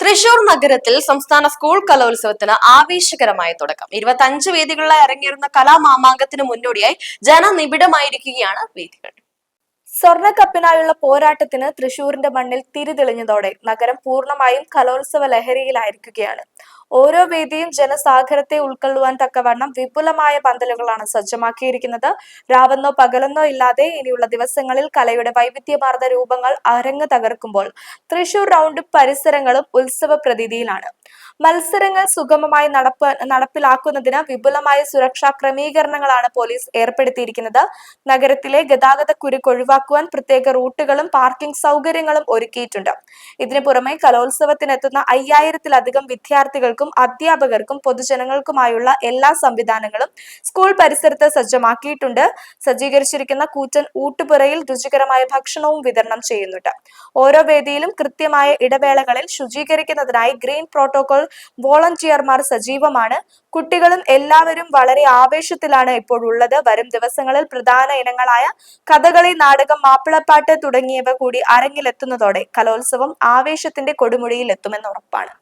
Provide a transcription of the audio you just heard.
തൃശൂർ നഗരത്തിൽ സംസ്ഥാന സ്കൂൾ കലോത്സവത്തിന് ആവേശകരമായ തുടക്കം. ഇരുപത്തി അഞ്ച് വേദികളിലായി അരങ്ങേറുന്ന കലാമാമാങ്കത്തിന് മുന്നോടിയായി ജനനിബിഡമായിരിക്കുകയാണ് വേദികൾ. സ്വർണക്കപ്പിനായുള്ള പോരാട്ടത്തിന് തൃശൂരിന്റെ മണ്ണിൽ തിരിതെളിഞ്ഞതോടെ നഗരം പൂർണമായും കലോത്സവ ലഹരിയിലായിരിക്കുകയാണ്. ഓരോ വേദിയും ജനസാഗരത്തെ ഉൾക്കൊള്ളുവാൻ തക്കവണ്ണം വിപുലമായ പന്തലുകളാണ് സജ്ജമാക്കിയിരിക്കുന്നത്. രാവെന്നോ പകലെന്നോ ഇല്ലാതെ ഇനിയുള്ള ദിവസങ്ങളിൽ കലയുടെ വൈവിധ്യമാർന്ന രൂപങ്ങൾ അരങ്ങ് തകർക്കുമ്പോൾ തൃശൂർ റൗണ്ട് പരിസരങ്ങളും ഉത്സവ പ്രതീതിയിലാണ്. മത്സരങ്ങൾ സുഗമമായി നടപ്പ് നടപ്പിലാക്കുന്നതിന് വിപുലമായ സുരക്ഷാ ക്രമീകരണങ്ങളാണ് പോലീസ് ഏർപ്പെടുത്തിയിരിക്കുന്നത്. നഗരത്തിലെ ഗതാഗത കുരുക്ക് ഒഴിവാക്കുവാൻ പ്രത്യേക റൂട്ടുകളും പാർക്കിംഗ് സൗകര്യങ്ങളും ഒരുക്കിയിട്ടുണ്ട്. ഇതിനു പുറമെ കലോത്സവത്തിനെത്തുന്ന അയ്യായിരത്തിലധികം വിദ്യാർത്ഥികൾക്കും അധ്യാപകർക്കും പൊതുജനങ്ങൾക്കുമായുള്ള എല്ലാ സംവിധാനങ്ങളും സ്കൂൾ പരിസരത്ത് സജ്ജമാക്കിയിട്ടുണ്ട്. സജ്ജീകരിച്ചിരിക്കുന്ന കൂറ്റൻ ഊട്ടുപുറയിൽ രുചികരമായ ഭക്ഷണവും വിതരണം ചെയ്യുന്നുണ്ട്. ഓരോ വേദിയിലും കൃത്യമായ ഇടവേളകളിൽ ശുചീകരിക്കുന്നതിനായി ഗ്രീൻ പ്രോട്ടോകോൾ വോളണ്ടിയർമാർ സജീവമാണ്. കുട്ടികളും എല്ലാവരും വളരെ ആവേശത്തിലാണ് ഇപ്പോൾ ഉള്ളത്. വരും ദിവസങ്ങളിൽ പ്രധാന ഇനങ്ങളായ കഥകളി നാടകം മാപ്പിളപ്പാട്ട് തുടങ്ങിയവ കൂടി അരങ്ങിലെത്തുന്നതോടെ കലോത്സവം ആവേശത്തിന്റെ കൊടുമുടിയിൽ എത്തുമെന്ന് ഉറപ്പാണ്.